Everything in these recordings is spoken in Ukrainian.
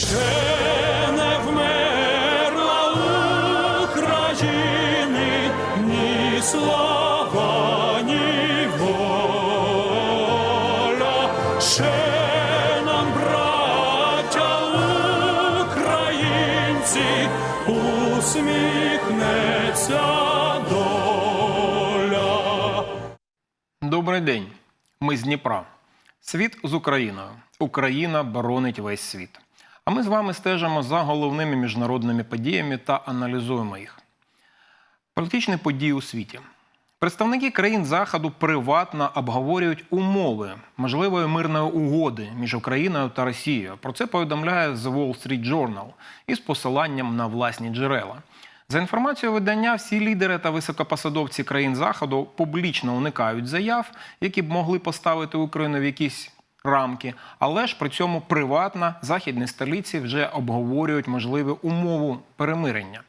Ще не вмерла України ні слава, ні воля. Ще нам, браття українці, усміхнеться доля. Добрий день. Ми з Дніпра. Світ з Україною. Україна боронить весь світ. А ми з вами стежимо за головними міжнародними подіями та аналізуємо їх. Політичні події у світі. Представники країн Заходу приватно обговорюють умови можливої мирної угоди між Україною та Росією. Про це повідомляє The Wall Street Journal із посиланням на власні джерела. За інформацією видання, всі лідери та високопосадовці країн Заходу публічно уникають заяв, які б могли поставити Україну в якісь рамки, але ж при цьому приватно західні столиці вже обговорюють можливі умови перемирення.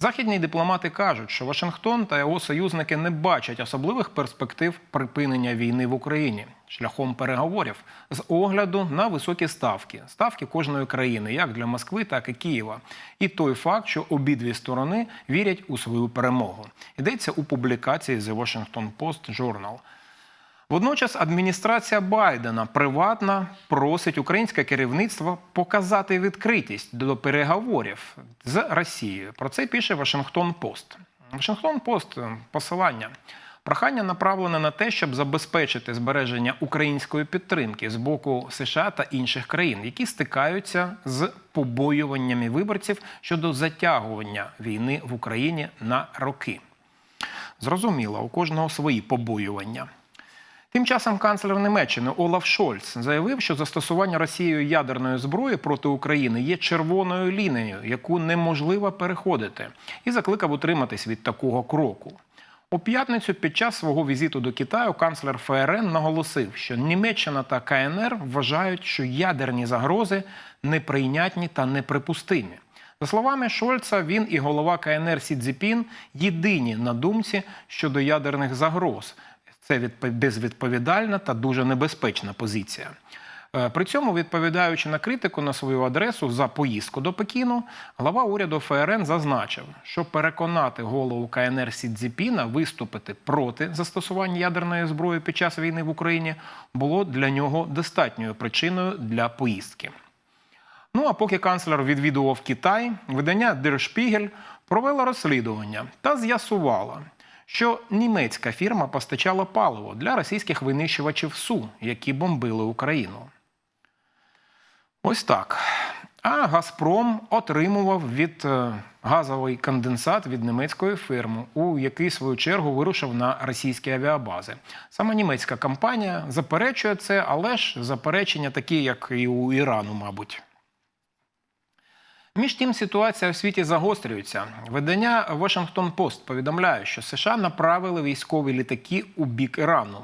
Західні дипломати кажуть, що Вашингтон та його союзники не бачать особливих перспектив припинення війни в Україні шляхом переговорів з огляду на високі ставки, ставки кожної країни, як для Москви, так і Києва, і той факт, що обидві сторони вірять у свою перемогу. Йдеться у публікації The Washington Post Journal. Водночас адміністрація Байдена приватно просить українське керівництво показати відкритість до переговорів з Росією. Про це пише Вашингтон Пост. Вашингтон Пост е, посилання. Прохання направлене на те, щоб забезпечити збереження української підтримки з боку США та інших країн, які стикаються з побоюваннями виборців щодо затягування війни в Україні на роки. Зрозуміло, у кожного свої побоювання. Тим часом канцлер Німеччини Олаф Шольц заявив, що застосування Росією ядерної зброї проти України є червоною лінією, яку неможливо переходити, і закликав утриматись від такого кроку. У п'ятницю під час свого візиту до Китаю канцлер ФРН наголосив, що Німеччина та КНР вважають, що ядерні загрози неприйнятні та неприпустимі. За словами Шольца, він і голова КНР Сі Цзіпін єдині на думці щодо ядерних загроз. Це відпо- безвідповідальна та дуже небезпечна позиція. Е, При цьому, відповідаючи на критику на свою адресу за поїздку до Пекіну, глава уряду ФРН зазначив, що переконати голову КНР Сі Цзіпіна виступити проти застосування ядерної зброї під час війни в Україні було для нього достатньою причиною для поїздки. Ну а поки канцлер відвідував Китай, видання Spiegel провело розслідування та з'ясувало, що німецька фірма постачала паливо для російських винищувачів Су, які бомбили Україну. Ось так. А Газпром отримував від е, газовий конденсат від німецької фірми, у який, свою чергу, вирушив на російські авіабази. Саме німецька компанія заперечує це, але ж заперечення такі, як і у Ірану, мабуть. Між тим ситуація в світі загострюється. Видання Washington Post повідомляє, що США направили військові літаки у бік Ірану.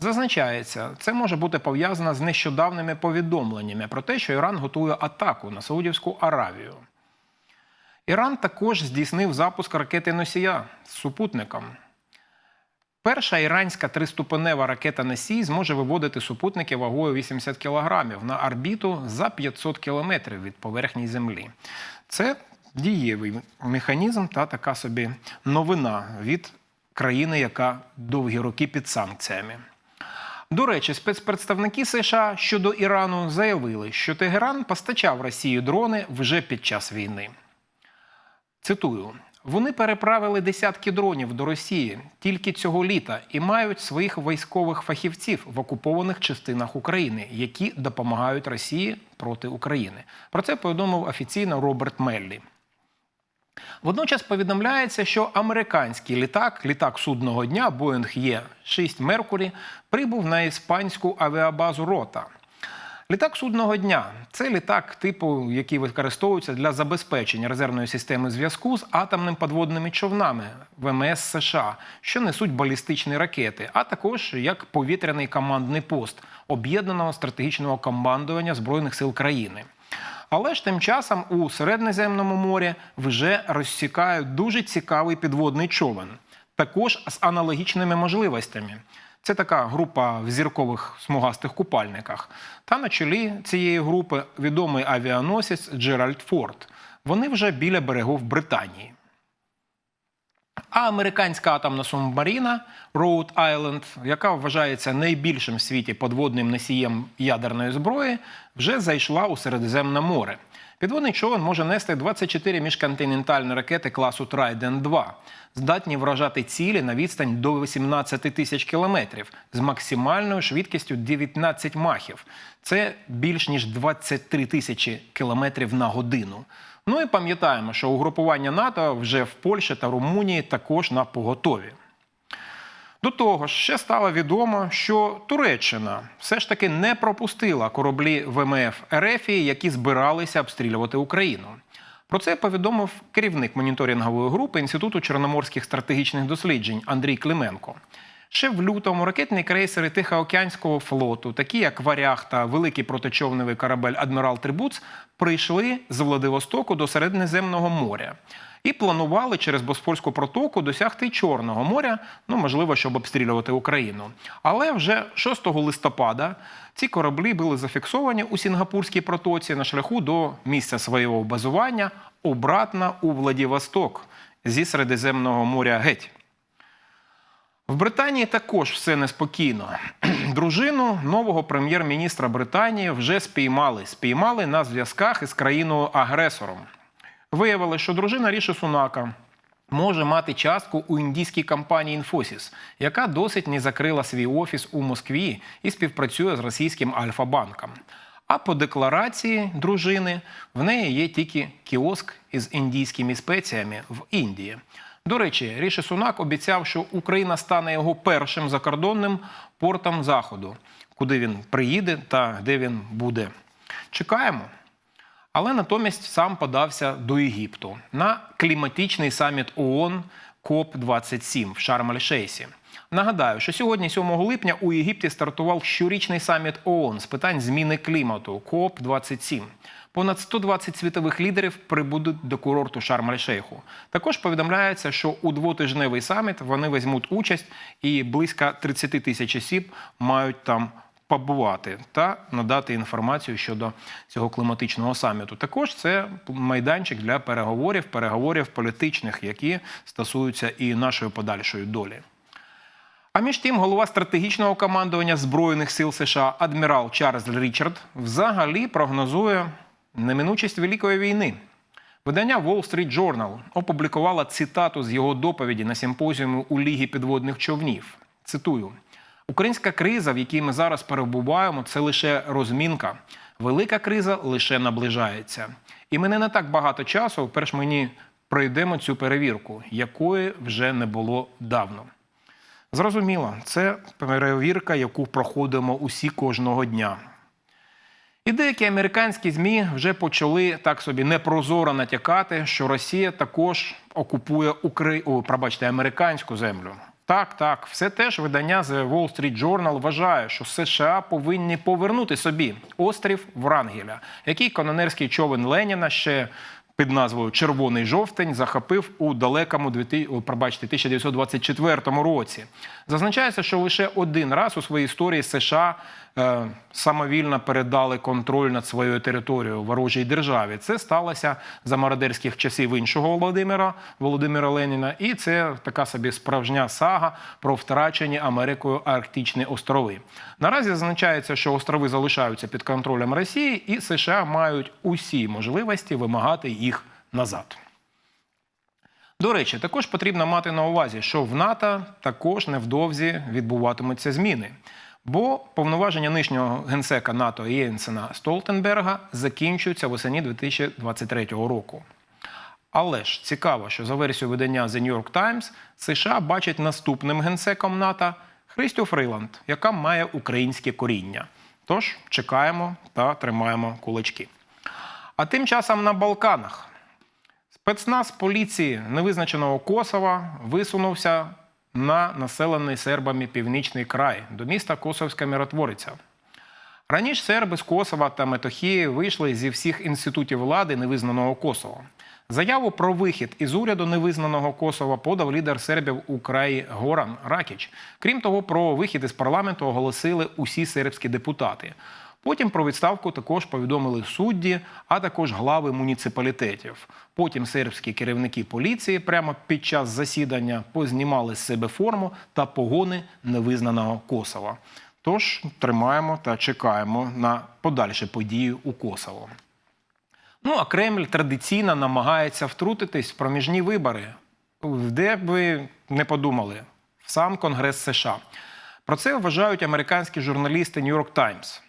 Зазначається, це може бути пов'язано з нещодавними повідомленнями про те, що Іран готує атаку на Саудівську Аравію. Іран також здійснив запуск ракети носія з супутником. Перша іранська триступенева ракета Носій зможе виводити супутники вагою 80 кг на орбіту за 500 км від поверхні Землі. Це дієвий механізм та така собі новина від країни, яка довгі роки під санкціями. До речі, спецпредставники США щодо Ірану заявили, що Тегеран постачав Росії дрони вже під час війни. Цитую: вони переправили десятки дронів до Росії тільки цього літа і мають своїх військових фахівців в окупованих частинах України, які допомагають Росії проти України. Про це повідомив офіційно Роберт Меллі. Водночас повідомляється, що американський літак, літак судного дня Boeing Є-6 Меркурі, прибув на іспанську авіабазу Рота. Літак судного дня це літак типу, який використовується для забезпечення резервної системи зв'язку з атомними подводними човнами ВМС США, що несуть балістичні ракети, а також як повітряний командний пост об'єднаного стратегічного командування збройних сил країни. Але ж тим часом у Середньоземному морі вже розсікають дуже цікавий підводний човен, також з аналогічними можливостями. Це така група в зіркових смугастих купальниках. Та на чолі цієї групи відомий авіаносець Джеральд Форд. Вони вже біля берегов Британії. А американська атомна субмаріна Rhode Island, яка вважається найбільшим в світі подводним носієм ядерної зброї, вже зайшла у Середземне море. Підводний човен може нести 24 міжконтинентальні ракети класу Trident 2, здатні вражати цілі на відстань до 18 тисяч кілометрів з максимальною швидкістю 19 махів. Це більш ніж 23 тисячі кілометрів на годину. Ну і пам'ятаємо, що угрупування НАТО вже в Польщі та Румунії також на поготові. До того ж, ще стало відомо, що Туреччина все ж таки не пропустила кораблі ВМФ РФ, які збиралися обстрілювати Україну. Про це повідомив керівник моніторингової групи Інституту чорноморських стратегічних досліджень Андрій Клименко. Ще в лютому ракетні крейсери Тихоокеанського флоту, такі як Варяг та великий протичовневий корабель Адмірал Трибуц, прийшли з Владивостоку до Середнеземного моря і планували через Босфорську протоку досягти Чорного моря, ну можливо, щоб обстрілювати Україну. Але вже 6 листопада ці кораблі були зафіксовані у Сінгапурській протоці на шляху до місця свого базування обратно у Владивосток зі Середземного моря геть. В Британії також все неспокійно. Дружину нового прем'єр-міністра Британії вже спіймали. Спіймали на зв'язках із країною-агресором. Виявилося, що дружина Ріші Сунака може мати частку у індійській компанії Інфосіс, яка досить не закрила свій офіс у Москві і співпрацює з російським Альфа-банком. А по декларації дружини в неї є тільки кіоск із індійськими спеціями в Індії. До речі, Ріші Сунак обіцяв, що Україна стане його першим закордонним портом заходу, куди він приїде та де він буде. Чекаємо. Але натомість сам подався до Єгипту на кліматичний саміт ООН КОП-27 в Шарм-Ель-Шейсі. Нагадаю, що сьогодні, 7 липня, у Єгипті стартував щорічний саміт ООН з питань зміни клімату КОП-27. Понад 120 світових лідерів прибудуть до курорту Шарм-Ель-Шейху. Також повідомляється, що у двотижневий саміт вони візьмуть участь, і близько 30 тисяч осіб мають там побувати та надати інформацію щодо цього кліматичного саміту. Також це майданчик для переговорів, переговорів політичних, які стосуються і нашої подальшої долі. А між тим, голова стратегічного командування Збройних сил США адмірал Чарльз Річард взагалі прогнозує неминучість Великої війни. Видання Wall Street Journal опублікувало цитату з його доповіді на симпозіумі у Лігі підводних човнів. Цитую: Українська криза, в якій ми зараз перебуваємо, це лише розмінка. Велика криза лише наближається. І мене не так багато часу, перш мені пройдемо цю перевірку, якої вже не було давно. Зрозуміло, це перевірка, яку проходимо усі кожного дня. І деякі американські ЗМІ вже почали так собі непрозоро натякати, що Росія також окупує Украї... О, пробачте, американську землю. Так, так, все теж видання The Wall Street Journal вважає, що США повинні повернути собі острів Врангеля, який канонерський човен Леніна ще під назвою Червоний жовтень захопив у далекому 2000 о, пробачте, 1924 році. Зазначається, що лише один раз у своїй історії США самовільно передали контроль над своєю територією ворожій державі. Це сталося за мародерських часів іншого Володимира Володимира Леніна, і це така собі справжня сага про втрачені Америкою Арктичні острови. Наразі зазначається, що острови залишаються під контролем Росії, і США мають усі можливості вимагати їх назад. До речі, також потрібно мати на увазі, що в НАТО також невдовзі відбуватимуться зміни. Бо повноваження нижнього генсека НАТО Єнсена Столтенберга закінчуються восені 2023 року. Але ж цікаво, що за версією видання The New York Times США бачать наступним генсеком НАТО Христю Фриланд, яка має українське коріння. Тож чекаємо та тримаємо кулачки. А тим часом на Балканах спецназ поліції невизначеного Косова висунувся на населений сербами північний край до міста Косовська Миротвориця. Раніше серби з Косова та Метохії вийшли зі всіх інститутів влади невизнаного Косова. Заяву про вихід із уряду невизнаного Косова подав лідер сербів у краї Горан Ракіч. Крім того, про вихід із парламенту оголосили усі сербські депутати. Потім про відставку також повідомили судді, а також глави муніципалітетів. Потім сербські керівники поліції прямо під час засідання познімали з себе форму та погони невизнаного Косова. Тож тримаємо та чекаємо на подальші події у Косово. Ну а Кремль традиційно намагається втрутитись в проміжні вибори, де б ви не подумали, в сам Конгрес США. Про це вважають американські журналісти New York Times.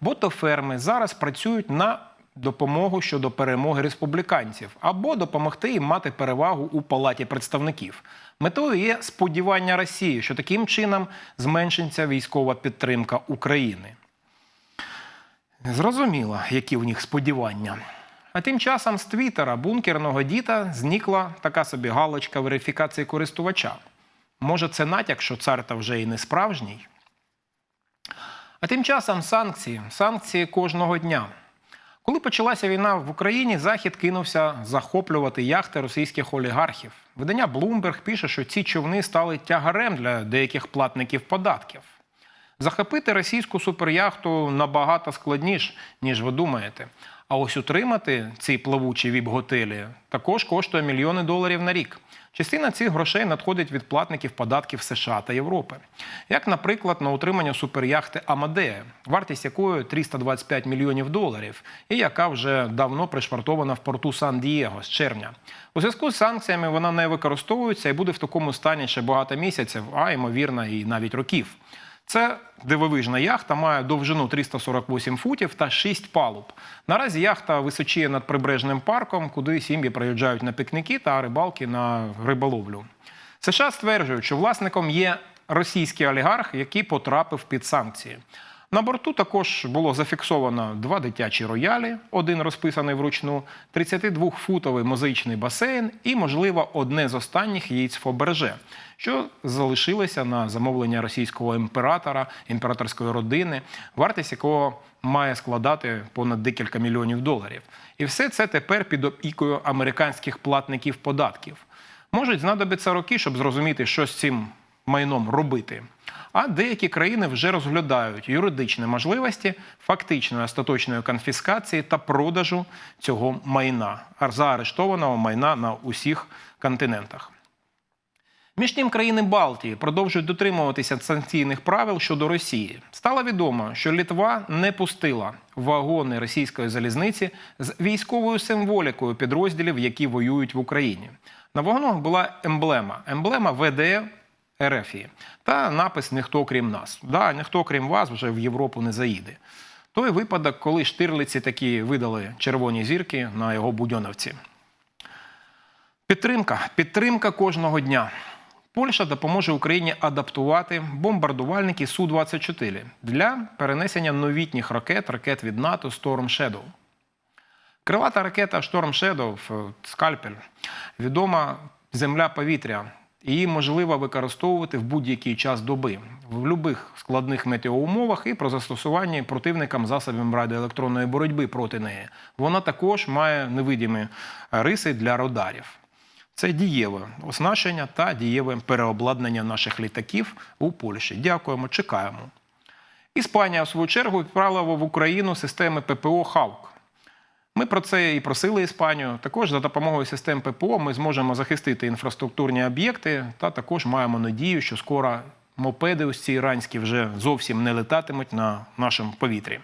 Ботоферми зараз працюють на допомогу щодо перемоги республіканців або допомогти їм мати перевагу у палаті представників. Метою є сподівання Росії, що таким чином зменшиться військова підтримка України. Зрозуміло, які в них сподівання. А тим часом з Твіттера бункерного діта зникла така собі галочка верифікації користувача. Може, це натяк, що цар та вже і не справжній? А тим часом санкції, санкції кожного дня. Коли почалася війна в Україні, Захід кинувся захоплювати яхти російських олігархів. Видання Bloomberg пише, що ці човни стали тягарем для деяких платників податків. Захопити російську суперяхту набагато складніше, ніж ви думаєте. А ось утримати ці плавучі віп-готелі також коштує мільйони доларів на рік. Частина цих грошей надходить від платників податків США та Європи. Як, наприклад, на утримання суперяхти Амадея, вартість якої 325 мільйонів доларів, і яка вже давно пришвартована в порту Сан-Дієго з червня. У зв'язку з санкціями вона не використовується і буде в такому стані ще багато місяців, а ймовірно, і навіть років. Це дивовижна яхта, має довжину 348 футів та 6 палуб. Наразі яхта височіє над прибережним парком, куди сім'ї приїжджають на пікніки та рибалки на риболовлю. США стверджують, що власником є російський олігарх, який потрапив під санкції. На борту також було зафіксовано два дитячі роялі, один розписаний вручну, 32-футовий мозаїчний басейн і, можливо, одне з останніх яєць Фоберже, що залишилося на замовлення російського імператора, імператорської родини, вартість якого має складати понад декілька мільйонів доларів. І все це тепер під опікою американських платників податків. Можуть знадобитися роки, щоб зрозуміти, що з цим майном робити. А деякі країни вже розглядають юридичні можливості фактичної остаточної конфіскації та продажу цього майна, заарештованого майна на усіх континентах. Між тим, країни Балтії продовжують дотримуватися санкційних правил щодо Росії. Стало відомо, що Літва не пустила вагони російської залізниці з військовою символікою підрозділів, які воюють в Україні. На вагонах була емблема емблема ВД РФ та напис Ніхто крім нас. Да, ніхто крім вас вже в Європу не заїде. Той випадок, коли штирлиці такі видали червоні зірки на його будьоновці. Підтримка, підтримка кожного дня. Польща допоможе Україні адаптувати бомбардувальники Су-24 для перенесення новітніх ракет, ракет від НАТО Storm Shadow. Крилата ракета Storm Shadow скальпель відома земля-повітря. Її можливо використовувати в будь-який час доби в будь-яких складних метеоумовах і про застосування противникам засобів радіоелектронної боротьби проти неї. Вона також має невидимі риси для радарів. Це дієве оснащення та дієве переобладнання наших літаків у Польщі. Дякуємо, чекаємо. Іспанія, в свою чергу, відправила в Україну системи ППО Хаук. Ми про це і просили Іспанію. Також за допомогою систем ППО ми зможемо захистити інфраструктурні об'єкти, та також маємо надію, що скоро мопеди ось ці іранські вже зовсім не летатимуть на нашому повітрі.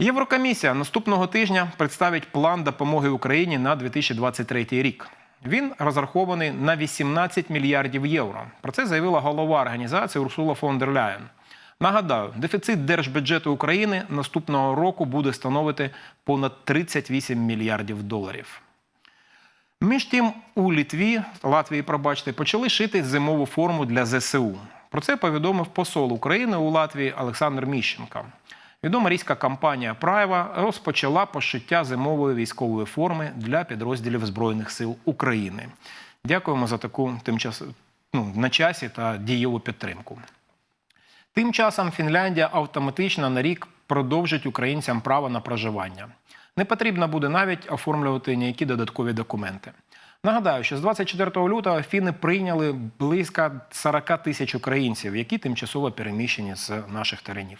Єврокомісія наступного тижня представить план допомоги Україні на 2023 рік. Він розрахований на 18 мільярдів євро. Про це заявила голова організації Урсула фон дер Ляєн. Нагадаю, дефіцит держбюджету України наступного року буде становити понад 38 мільярдів доларів. Між тим, у Літві, Латвії, пробачте, почали шити зимову форму для ЗСУ. Про це повідомив посол України у Латвії Олександр Міщенко. Відома різька компанія Прайва розпочала пошиття зимової військової форми для підрозділів Збройних сил України. Дякуємо за таку тимчас... ну, на часі та дієву підтримку. Тим часом Фінляндія автоматично на рік продовжить українцям право на проживання. Не потрібно буде навіть оформлювати ніякі додаткові документи. Нагадаю, що з 24 лютого фіни прийняли близько 40 тисяч українців, які тимчасово переміщені з наших теренів.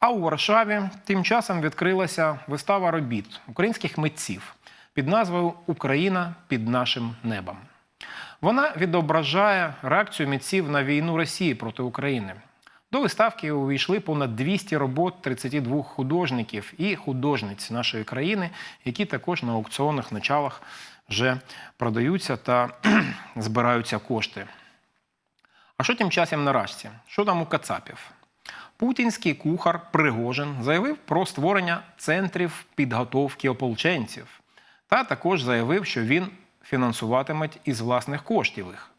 А у Варшаві тим часом відкрилася вистава робіт українських митців під назвою Україна під нашим небом. Вона відображає реакцію митців на війну Росії проти України. До виставки увійшли понад 200 робот 32 художників і художниць нашої країни, які також на аукціонних началах вже продаються та збираються кошти. А що тим часом на рашці? Що там у Кацапів? Путінський кухар Пригожин заявив про створення центрів підготовки ополченців та також заявив, що він фінансуватиме із власних коштів їх.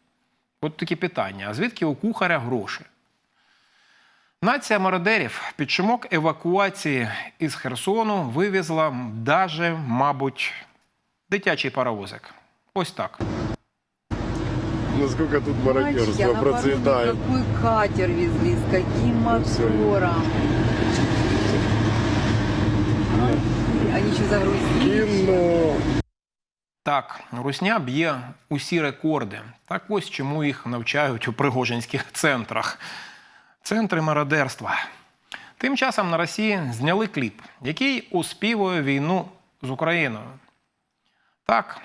От такі питання: а звідки у кухаря гроші? Нація мародерів під шумок евакуації із Херсону вивезла даже, мабуть, дитячий паровозик. Ось так. Насколько тут мародерство наоборот, процветает. какой катер везли, с каким мотором. Они еще загрузили. Кино. Так, русня б'є усі рекорди. Так ось чому їх навчають у пригожинських центрах. Центри мародерства. Тим часом на Росії зняли кліп, який успівує війну з Україною. Так,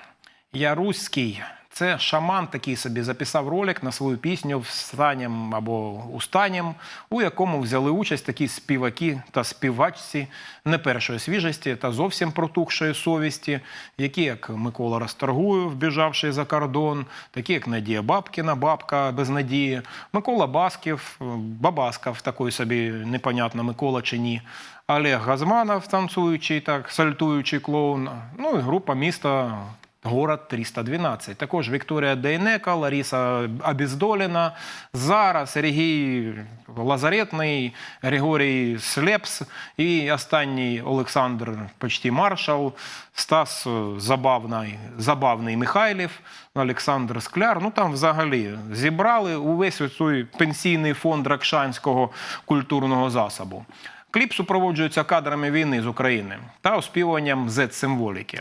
я руський. Це шаман такий собі записав ролик на свою пісню «Встанем» або «Устанем», у якому взяли участь такі співаки та співачці не першої свіжості та зовсім протухшої совісті, які як Микола Расторгуєв, вбіжавший за кордон, такі як Надія Бабкіна, бабка без надії, Микола Басків, Бабаскав, такий собі непонятно, Микола чи ні. Олег Газманов, танцюючий, так, сальтуючий клоун. Ну і група міста Город 312. Також Вікторія Дейнека, Лариса Абіздоліна, Зара, Сергій Лазаретний, Григорій Слепс і останній Олександр почти Маршал, Стас Забавний, Забавний Михайлів, Олександр Скляр. Ну там взагалі зібрали увесь оцей пенсійний фонд Ракшанського культурного засобу. Кліп супроводжується кадрами війни з України та оспіванням Z-символіки.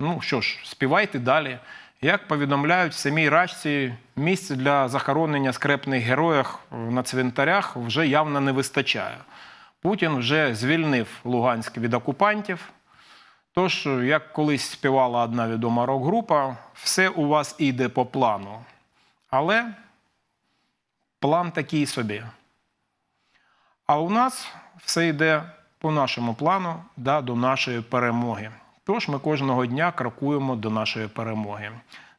Ну що ж, співайте далі. Як повідомляють в самій рачці, місць для захоронення скрепних героїв на цвинтарях вже явно не вистачає. Путін вже звільнив Луганськ від окупантів. Тож, як колись співала одна відома рок-група, все у вас іде по плану. Але план такий собі. А у нас все йде по нашому плану да, до нашої перемоги. Тож ми кожного дня крокуємо до нашої перемоги.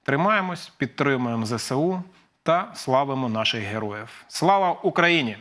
Тримаємось, підтримуємо ЗСУ та славимо наших героїв. Слава Україні!